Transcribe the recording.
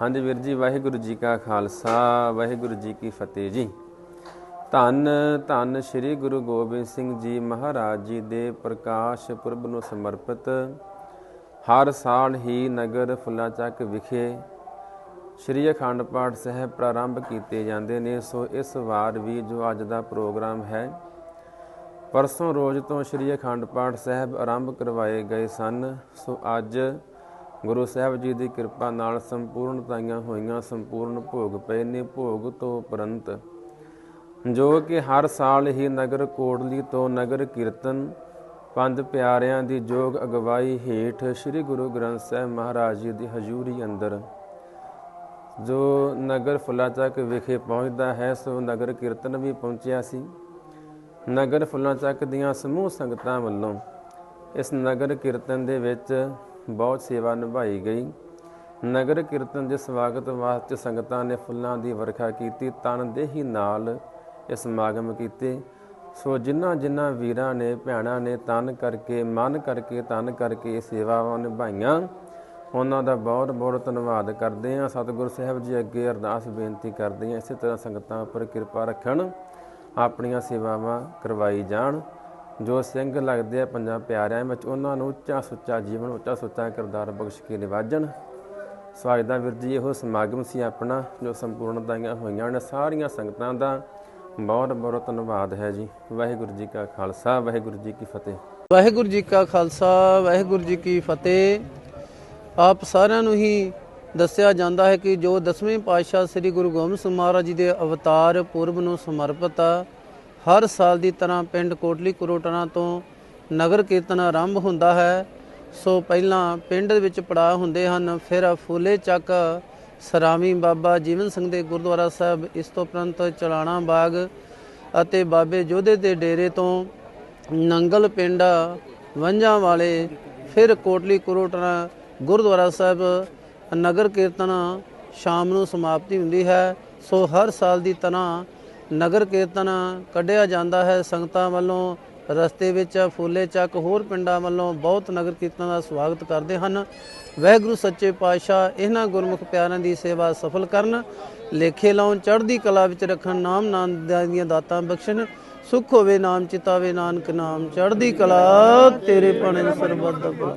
ਹਾਂਜੀ ਵੀਰ ਜੀ, ਵਾਹਿਗੁਰੂ ਜੀ ਕਾ ਖਾਲਸਾ, ਵਾਹਿਗੁਰੂ ਜੀ ਕੀ ਫਤਿਹ ਜੀ। ਧੰਨ ਧੰਨ ਸ੍ਰੀ ਗੁਰੂ ਗੋਬਿੰਦ ਸਿੰਘ ਜੀ ਮਹਾਰਾਜ ਜੀ ਦੇ ਪ੍ਰਕਾਸ਼ ਪੁਰਬ ਨੂੰ ਸਮਰਪਿਤ ਹਰ ਸਾਲ ਹੀ ਨਗਰ ਫੁੱਲਾ ਚੱਕ ਵਿਖੇ ਸ਼੍ਰੀ ਅਖੰਡ ਪਾਠ ਸਾਹਿਬ ਪ੍ਰਾਰੰਭ ਕੀਤੇ ਜਾਂਦੇ ਨੇ। ਸੋ ਇਸ ਵਾਰ ਵੀ ਜੋ ਅੱਜ ਦਾ ਪ੍ਰੋਗਰਾਮ ਹੈ, ਪਰਸੋਂ ਰੋਜ਼ ਤੋਂ ਸ਼੍ਰੀ ਅਖੰਡ ਪਾਠ ਸਾਹਿਬ ਆਰੰਭ ਕਰਵਾਏ ਗਏ ਸਨ। ਸੋ ਅੱਜ ਗੁਰੂ ਸਾਹਿਬ ਜੀ ਦੀ ਕਿਰਪਾ ਨਾਲ ਸੰਪੂਰਨਤਾਈਆਂ ਹੋਈਆਂ, ਸੰਪੂਰਨ ਭੋਗ ਪਏ ਨੇ ਭੋਗ ਤੋਂ ਉਪਰੰਤ। ਜੋ ਕਿ ਹਰ ਸਾਲ ਹੀ ਨਗਰ ਕੋਟਲੀ ਤੋਂ ਨਗਰ ਕੀਰਤਨ, ਪੰਜ ਪਿਆਰਿਆਂ ਦੀ ਜੋਗ ਅਗਵਾਈ ਹੇਠ ਸ੍ਰੀ ਗੁਰੂ ਗ੍ਰੰਥ ਸਾਹਿਬ ਮਹਾਰਾਜ ਜੀ ਦੀ ਹਜ਼ੂਰੀ ਅੰਦਰ। ਜੋ ਨਗਰ ਫੁੱਲਾਚੱਕ ਵਿਖੇ ਪਹੁੰਚਦਾ ਹੈ, ਸੋ ਨਗਰ ਕੀਰਤਨ ਵੀ ਪਹੁੰਚਿਆ ਸੀ। ਨਗਰ ਫੁੱਲਾਚੱਕ ਦੀਆਂ ਸਮੂਹ ਸੰਗਤਾਂ ਵੱਲੋਂ ਇਸ ਨਗਰ ਕੀਰਤਨ ਦੇ ਵਿੱਚ ਬਹੁਤ ਸੇਵਾ ਨਿਭਾਈ ਗਈ। ਨਗਰ ਕੀਰਤਨ ਦੇ ਸਵਾਗਤ ਵਾਸਤੇ ਸੰਗਤਾਂ ਨੇ ਫੁੱਲਾਂ ਦੀ ਵਰਖਾ ਕੀਤੀ ਤਨਦੇਹੀ ਨਾਲ ਇਹ ਸਮਾਗਮ ਕੀਤੇ। ਸੋ ਜਿਨ੍ਹਾਂ ਜਿਨ੍ਹਾਂ ਵੀਰਾਂ ਨੇ, ਭੈਣਾਂ ਨੇ ਤਨ ਕਰਕੇ, ਮਨ ਕਰਕੇ, ਤਨ ਕਰਕੇ ਸੇਵਾਵਾਂ ਨਿਭਾਈਆਂ, ਉਹਨਾਂ ਦਾ ਬਹੁਤ ਬਹੁਤ ਧੰਨਵਾਦ ਕਰਦੇ ਹਾਂ। ਸਤਿਗੁਰੂ ਸਾਹਿਬ ਜੀ ਅੱਗੇ ਅਰਦਾਸ ਬੇਨਤੀ ਕਰਦੇ ਹਾਂ, ਇਸੇ ਤਰ੍ਹਾਂ ਸੰਗਤਾਂ ਉੱਪਰ ਕਿਰਪਾ ਰੱਖਣ, ਆਪਣੀਆਂ ਸੇਵਾਵਾਂ ਕਰਵਾਈ ਜਾਣ। ਜੋ ਸਿੰਘ ਲੱਗਦੇ ਆ ਪੰਜਾਂ ਪਿਆਰਿਆਂ ਵਿੱਚ, ਉਹਨਾਂ ਨੂੰ ਉੱਚਾ ਸੁੱਚਾ ਜੀਵਨ, ਉੱਚਾ ਸੁੱਚਾ ਕਿਰਦਾਰ ਬਖਸ਼ ਕੇ ਨਿਵਾਜਣ। ਸਵਾਗਤਾਂ ਵੀਰ ਜੀ, ਇਹੋ ਸਮਾਗਮ ਸੀ ਆਪਣਾ, ਜੋ ਸੰਪੂਰਨਤਾਈਆਂ ਹੋਈਆਂ ਨੇ ਸਾਰੀਆਂ ਸੰਗਤਾਂ ਦਾ। ਬਹੁਤ ਬਹੁਤ ਧੰਨਵਾਦ ਹੈ ਜੀ। ਵਾਹਿਗੁਰੂ ਜੀ ਕਾ ਖਾਲਸਾ, ਵਾਹਿਗੁਰੂ ਜੀ ਕੀ ਫਤਿਹ। ਵਾਹਿਗੁਰੂ ਜੀ ਕਾ ਖਾਲਸਾ, ਵਾਹਿਗੁਰੂ ਜੀ ਕੀ ਫਤਿਹ। ਆਪ ਸਾਰਿਆਂ ਨੂੰ ਹੀ ਦੱਸਿਆ ਜਾਂਦਾ ਹੈ ਕਿ ਜੋ ਦਸਵੇਂ ਪਾਤਸ਼ਾਹ ਸ੍ਰੀ ਗੁਰੂ ਗੋਬਿੰਦ ਸਿੰਘ ਮਹਾਰਾਜ ਜੀ ਦੇ ਅਵਤਾਰ ਪੁਰਬ ਨੂੰ ਸਮਰਪਿਤ ਆ ਹਰ ਸਾਲ ਦੀ ਤਰ੍ਹਾਂ ਪਿੰਡ ਕੋਟਲੀ ਕੁਰੋਟਣਾ ਤੋਂ ਨਗਰ ਕੀਰਤਨ ਆਰੰਭ ਹੁੰਦਾ ਹੈ। ਸੋ ਪਹਿਲਾਂ ਪਿੰਡ ਦੇ ਵਿੱਚ ਪੜਾਅ ਹੁੰਦੇ ਹਨ, ਫਿਰ ਫੂਲੇ ਚੱਕ ਸਰਾਮੀ ਬਾਬਾ ਜੀਵਨ ਸਿੰਘ ਦੇ ਗੁਰਦੁਆਰਾ ਸਾਹਿਬ, ਇਸ ਤੋਂ ਉਪਰੰਤ ਚਲਾਣਾ ਬਾਗ ਅਤੇ ਬਾਬੇ ਜੋਧੇ ਦੇ ਡੇਰੇ ਤੋਂ ਨੰਗਲ ਪਿੰਡ ਵੰਜਾਂ ਵਾਲੇ, ਫਿਰ ਕੋਟਲੀ ਕਰੋਟਣਾ ਗੁਰਦੁਆਰਾ ਸਾਹਿਬ, ਨਗਰ ਕੀਰਤਨ ਸ਼ਾਮ ਨੂੰ ਸਮਾਪਤੀ ਹੁੰਦੀ ਹੈ। ਸੋ ਹਰ ਸਾਲ ਦੀ ਤਰ੍ਹਾਂ ਨਗਰ ਕੀਰਤਨ ਕੱਢਿਆ ਜਾਂਦਾ ਹੈ। ਸੰਗਤਾਂ ਵੱਲੋਂ ਰਸਤੇ ਵਿੱਚ ਫੂਲੇ ਚੱਕ ਹੋਰ ਪਿੰਡਾਂ ਵੱਲੋਂ ਬਹੁਤ ਨਗਰ ਕੀਰਤਨ ਦਾ ਸਵਾਗਤ ਕਰਦੇ ਹਨ। ਵਾਹਿਗੁਰੂ, ਸੱਚੇ ਪਾਤਸ਼ਾਹ ਇਹਨਾਂ ਗੁਰਮੁਖ ਪਿਆਰਿਆਂ ਦੀ ਸੇਵਾ ਸਫਲ ਕਰਨ, ਲੇਖੇ ਲਾਉਣ, ਚੜ੍ਹਦੀ ਕਲਾ ਵਿੱਚ ਰੱਖਣ, ਨਾਮ ਨਾਮ ਦੀਆਂ ਦਾਤਾਂ ਬਖਸ਼ਣ, ਸੁਖ ਹੋਵੇ ਨਾਮ ਚਿਤਾਵੇ ਨਾਨਕ ਨਾਮ, ਚੜ੍ਹਦੀ ਕਲਾ ਤੇਰੇ ਪਾਣੇ ਸਰਬੱਤ ਦਾ ਭਲਾ।